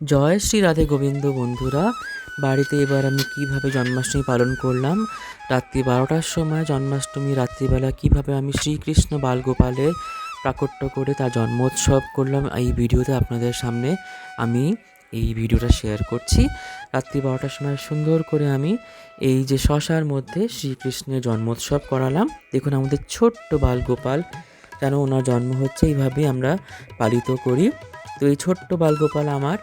জয় শ্রী রাধে গোবিন্দ বন্ধুরা। বাড়িতে এবার আমি কীভাবে জন্মাষ্টমী পালন করলাম? রাত্রি বারোটার সময় জন্মাষ্টমী রাত্রিবেলা কীভাবে আমি শ্রীকৃষ্ণ বালগোপালের প্রাকট্য করে তার জন্মোৎসব করলাম, এই ভিডিওতে আপনাদের সামনে আমি এই ভিডিওটা শেয়ার করছি। রাত্রি বারোটার সময় সুন্দর করে আমি এই যে শশার মধ্যে শ্রীকৃষ্ণের জন্মোৎসব করালাম। দেখুন আমাদের ছোট্ট বালগোপাল, যেন ওনার জন্ম হচ্ছে, এইভাবেই আমরা পালিত করি। তো এই ছোট্ট বালগোপাল আমার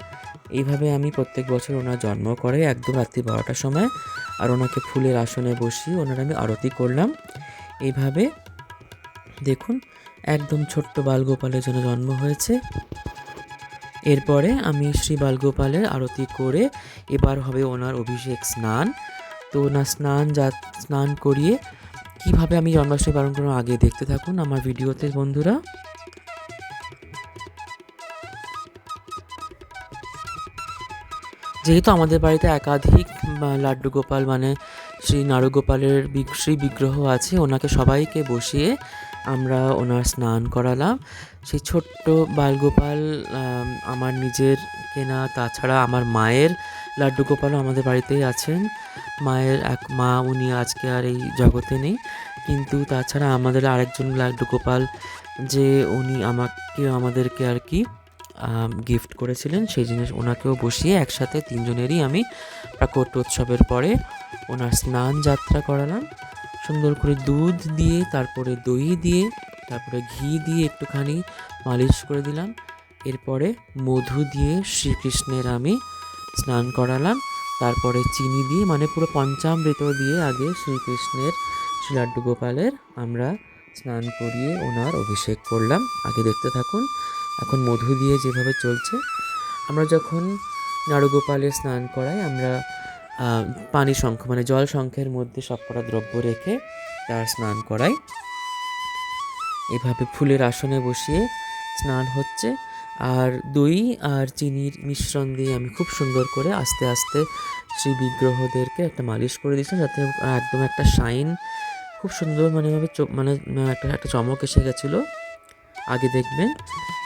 এইভাবে আমি প্রত্যেক বছর ওনার জন্ম করে একদম রাত্রি বারোটার সময় আর ওনাকে ফুলের আসনে বসিয়ে ওনার আমি আরতি করলাম। এইভাবে দেখুন, একদম ছোট্ট বালগোপালের জন্য জন্ম হয়েছে। এরপরে আমি শ্রী বালগোপালের আরতি করে এবার হবে ওনার অভিষেক স্নান। তো ওনার স্নান যা, স্নান করিয়ে কীভাবে আমি জন্মাষ্টমী পালন করব আগে দেখতে থাকুন আমার ভিডিওতে বন্ধুরা। যেহেতু আমাদের বাড়িতে একাধিক লাড্ডু গোপাল মানে শ্রী নাড়ুগোপালের বিগ- শ্রী বিগ্রহ আছে, ওনাকে সবাইকে বসিয়ে আমরা ওনার স্নান করালাম। সেই ছোট্ট বালগোপাল আমার নিজের কেনা, তাছাড়া আমার মায়ের লাড্ডু গোপালও আমাদের বাড়িতেই আছেন। মায়ের এক মা, উনি আজকে আর এই জগতে নেই। কিন্তু তাছাড়া আমাদের আরেকজন লাড্ডু গোপাল, যে উনি আমাকে, আমাদেরকে আর কি গিফট করেছিলেন, সেই জিনিস ওনাকেও বসিয়ে একসাথে তিনজনেরই আমি প্রাকট উৎসবের পরে ওনার স্নান যাত্রা করালাম। সুন্দর করে দুধ দিয়ে, তারপরে দই দিয়ে, তারপরে ঘি দিয়ে একটুখানি মালিশ করে দিলাম। এরপরে মধু দিয়ে শ্রীকৃষ্ণের আমি স্নান করালাম। তারপরে চিনি দিয়ে মানে পুরো পঞ্চামৃত দিয়ে আগে শ্রীকৃষ্ণের শ্রী লাড্ডু গোপালের আমরা স্নান করিয়ে ওনার অভিষেক করলাম। আগে দেখতে থাকুন এখন মধু দিয়ে যেভাবে চলছে, আমরা যখন নাড়ুগোপালের স্নান করাই, আমরা পানি শঙ্খ মানে জল শঙ্খের মধ্যে সবকটা দ্রব্য রেখে তার স্নান করাই। এভাবে ফুলের আসনে বসিয়ে স্নান হচ্ছে। আর দই আর চিনির মিশ্রণ দিয়ে আমি খুব সুন্দর করে আস্তে আস্তে শ্রী বিগ্রহদেরকে একটা মালিশ করে দিয়েছিলাম যাতে একদম একটা শাইন, খুব সুন্দর মানে মানে একটা একটা চমক এসে গেছিল। আগে দেখবেন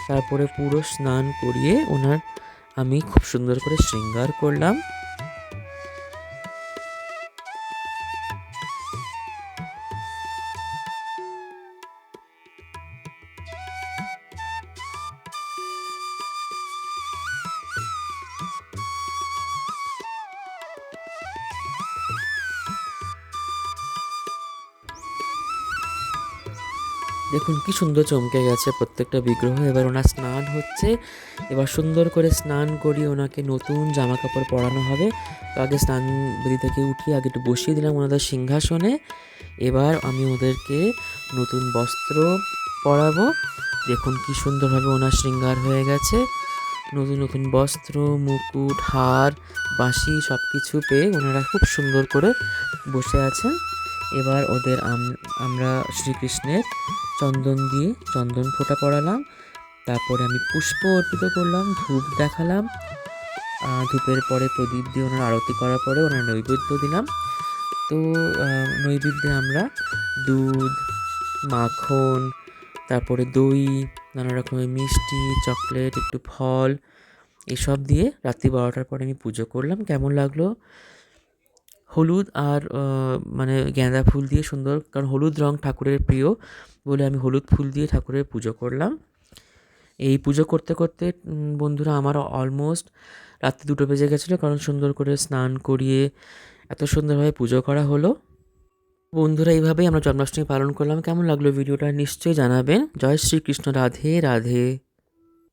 তারপরে পুরো স্নান করিয়ে ওনার আমি খুব সুন্দর করে শৃঙ্গার করলাম। দেখুন কি সুন্দর চমকে গেছে প্রত্যেকটা বিগ্রহ। এবার ওনার স্নান হচ্ছে। এবার সুন্দর করে স্নান করিয়ে ওনাকে নতুন জামা কাপড় পরানো হবে। তো আগে স্নান বেদি থেকে উঠিয়ে আগে একটু বসিয়ে দিলাম ওনাদের সিংহাসনে। এবার আমি ওদেরকে নতুন বস্ত্র পরাবো। দেখুন কি সুন্দরভাবে ওনার শৃঙ্গার হয়ে গেছে। নতুন নতুন বস্ত্র, মুকুট, হার, বাঁশি সব কিছু পেয়ে ওনারা খুব সুন্দর করে বসে আছেন। এবার ওদের আমরা শ্রীকৃষ্ণের চন্দন দিয়ে চন্দন ফোঁটা পরালাম তারপরে আমি পুষ্প অর্পিত করলাম, ধূপ দেখালাম। ধূপের পরে প্রদীপ দিয়ে ওনার আরতি করার পরে ওনার নৈবেদ্য দিলাম। তো নৈবেদ্যে আমরা দুধ, মাখন, তারপরে দই, নানা রকমের মিষ্টি, চকলেট, একটু ফল, এসব দিয়ে রাত্রি বারোটার পরে আমি পুজো করলাম। কেমন লাগল? হলুদ আর মানে গাঁদা ফুল দিয়ে সুন্দর, কারণ হলুদ রং ঠাকুরের প্রিয় বলে আমি হলুদ ফুল দিয়ে ঠাকুরের পুজো করলাম। এই পুজো করতে করতে বন্ধুরা আমার অলমোস্ট রাত্রি দুটো বেজে গেছিল, কারণ সুন্দর করে স্নান করিয়ে এত সুন্দরভাবে পুজো করা হলো। বন্ধুরা এইভাবেই আমরা জন্মাষ্টমী পালন করলাম। কেমন লাগল ভিডিওটা নিশ্চয়ই জানাবেন। জয় শ্রীকৃষ্ণ, রাধে রাধে।